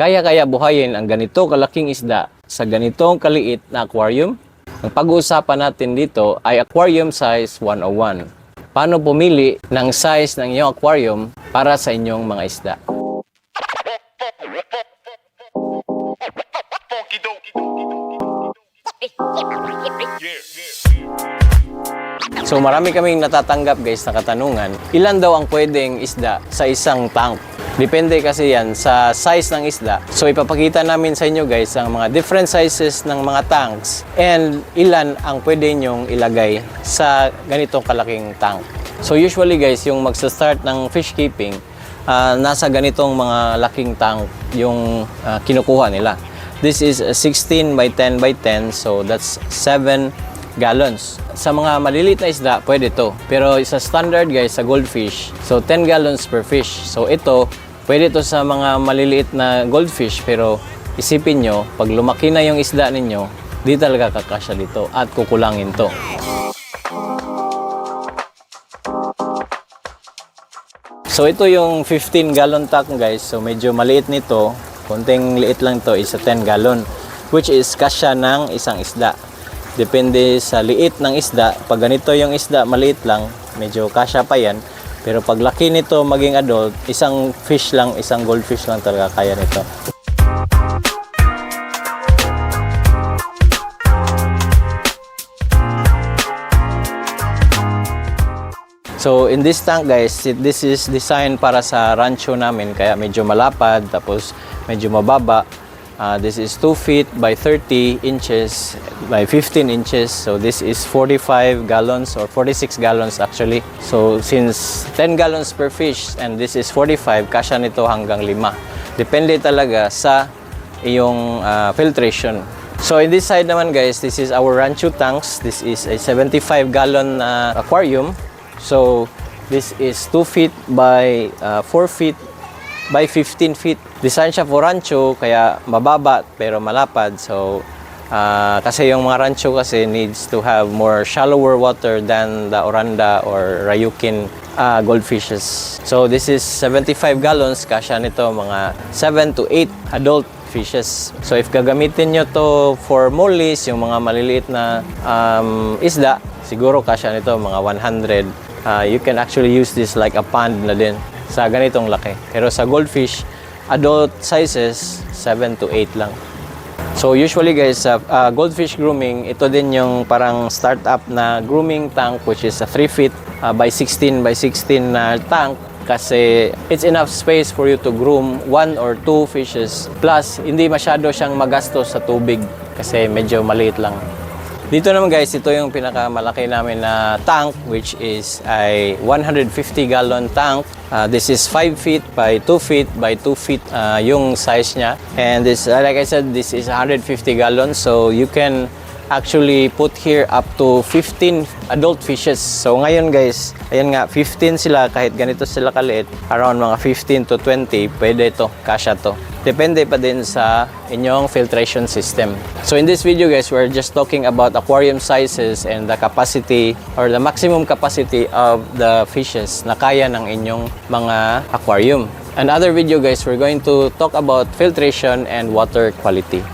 Kaya-kaya buhayin ang ganito kalaking isda sa ganitong kaliit na aquarium? Ang pag-uusapan natin dito ay aquarium size 101. Paano pumili ng size ng inyong aquarium para sa inyong mga isda? So marami kaming natatanggap guys na katanungan, ilan daw ang pwedeng isda sa isang tank? Depende kasi yan sa size ng isda. So ipapakita namin sa inyo guys ang mga different sizes ng mga tanks and ilan ang pwede nyong ilagay sa ganitong kalaking tank. So usually guys, yung magsa-start ng fish keeping, ah, nasa ganitong mga laking tank yung ah, kinukuha nila. This is a 16 by 10 by 10, so that's 7 gallons. Sa mga maliliit na isda, pwede to. Pero sa standard guys, sa goldfish, so 10 gallons per fish. So ito, pwede to sa mga maliliit na goldfish, pero isipin nyo, pag lumaki na yung isda ninyo, di talaga kakasya dito at kukulangin to. So ito yung 15 gallon tank guys. So medyo maliit nito. Konting liit lang to is a 10 gallon which is kasya ng isang isda. Depende sa liit ng isda. Pag ganito yung isda, maliit lang, medyo kasya pa yan. Pero pag laki nito maging adult, isang fish lang, isang goldfish lang talaga kaya nito. So in this tank guys, this is designed para sa rancho namin kaya medyo malapad tapos medyo mababa. Ah, this is 2 feet by 30 inches by 15 inches. So this is 45 gallons or 46 gallons actually. So since 10 gallons per fish and this is 45, kasya nito hanggang 5. Depende talaga sa iyong ah, filtration. So in this side naman guys, this is our rancho tanks. This is a 75 gallon na aquarium. So this is 2 feet by uh, 4 feet by 15 feet. Design siya for rancho kaya mababa pero malapad. So ah, kasi yung mga rancho kasi needs to have more shallower water than the Oranda or Ryukin ah, goldfishes. So this is 75 gallons kasya nito mga 7 to 8 adult fishes. So if gagamitin nyo to for mollies, yung mga maliliit na um, isda, siguro kasya nito mga 100. Uh, you can actually use this like a pond na din sa ganitong laki. Pero sa goldfish, adult sizes, 7 to 8 lang. So usually guys, sa uh, goldfish grooming, ito din yung parang startup na grooming tank which is a 3 feet uh, by 16 by 16 na tank kasi it's enough space for you to groom one or two fishes. Plus, hindi masyado siyang magastos sa tubig kasi medyo maliit lang. Dito naman guys, ito yung pinakamalaki namin na tank which is a 150 gallon tank. Uh, this is 5 feet by 2 feet by 2 feet uh, yung size niya. And this, uh, like I said, this is 150 gallons so you can actually put here up to 15 adult fishes. So ngayon guys, ayan nga, 15 sila kahit ganito sila kaliit. Around mga 15 to 20, pwede ito, kasya to. Depende pa din sa inyong filtration system. So in this video guys, we're just talking about aquarium sizes and the capacity or the maximum capacity of the fishes na kaya ng inyong mga aquarium. Another video guys, we're going to talk about filtration and water quality.